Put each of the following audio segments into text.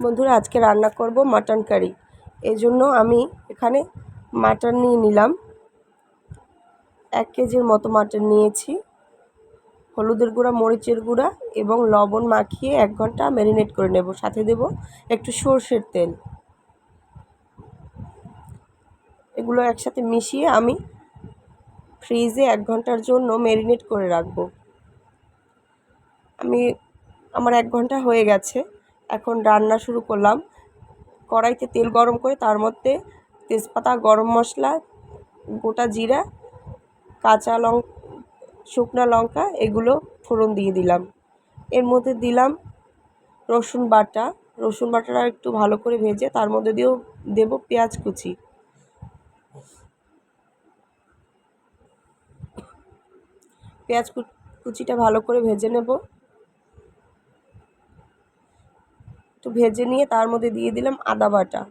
বন্ধুরা, আজকে রান্না করব মাটন কারি। এই জন্য আমি এখানে মাটন নিয়ে নিলাম। এক কেজির মতো মাটন নিয়েছি। হলুদের গুঁড়া, মরিচের গুঁড়া এবং লবণ মাখিয়ে এক ঘণ্টা ম্যারিনেট করে নেব। সাথে দেব একটু সর্ষের তেল। এগুলো একসাথে মিশিয়ে আমি ফ্রিজে এক ঘণ্টার জন্য ম্যারিনেট করে রাখব। আমি, আমার এক ঘণ্টা হয়ে গেছে। এখন রান্না শুরু করলাম। কড়াইতে তেল গরম করে তার মধ্যে তেজপাতা, গরম মশলা, গোটা জিরা, কাঁচা লং, শুকনো লঙ্কা এগুলো ফোড়ন দিয়ে দিলাম। এর মধ্যে দিলাম রসুন বাটা। রসুন বাটাটা একটু ভালো করে ভেজে তার মধ্যে দিয়েও দেব পেঁয়াজ কুচি। পেঁয়াজ কুচিটা ভালো করে ভেজে নেব। একটু ভেজে নিয়ে তার মধ্যে দিয়ে দিলাম আদা বাটা।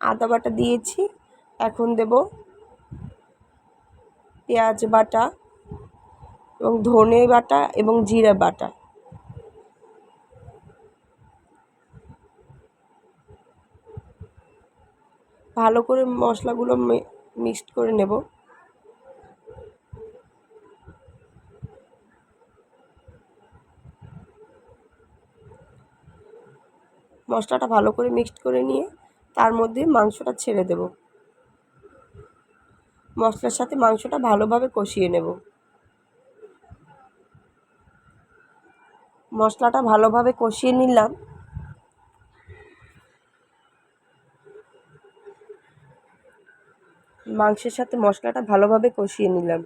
আদা বাটা দিয়েছি, এখন দেব পেঁয়াজ বাটা এবং ধনে বাটা এবং জিরা বাটা। ভালো করে মশলাগুলো মিক্সড করে নেব। মশলাটা ভালো করে মিক্সড করে নিয়ে তার মধ্যে মাংসটা ছেড়ে দেব। মশলার সাথে মাংসটা ভালোভাবে কষিয়ে নেব। মশলাটা ভালোভাবে কষিয়ে নিলাম। মাংসের সাথে মশলাটা ভালোভাবে কষিয়ে নিলাম।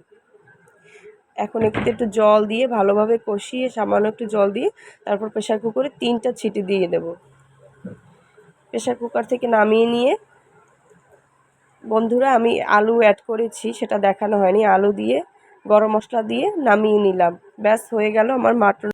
এখন একটু একটু জল দিয়ে ভালোভাবে কষিয়ে সামান্য একটু জল দিয়ে তারপর প্রেশার কুকারে তিনটা ছিটি দিয়ে দেব। প্রেশার কুকার থেকে নামিয়ে নিয়ে, বন্ধুরা আমি আলু অ্যাড করেছি, সেটা দেখানো হয়নি, আলু দিয়ে, গরম মশলা দিয়ে নামিয়ে নিলাম। ব্যাস, হয়ে গেল আমার মাটন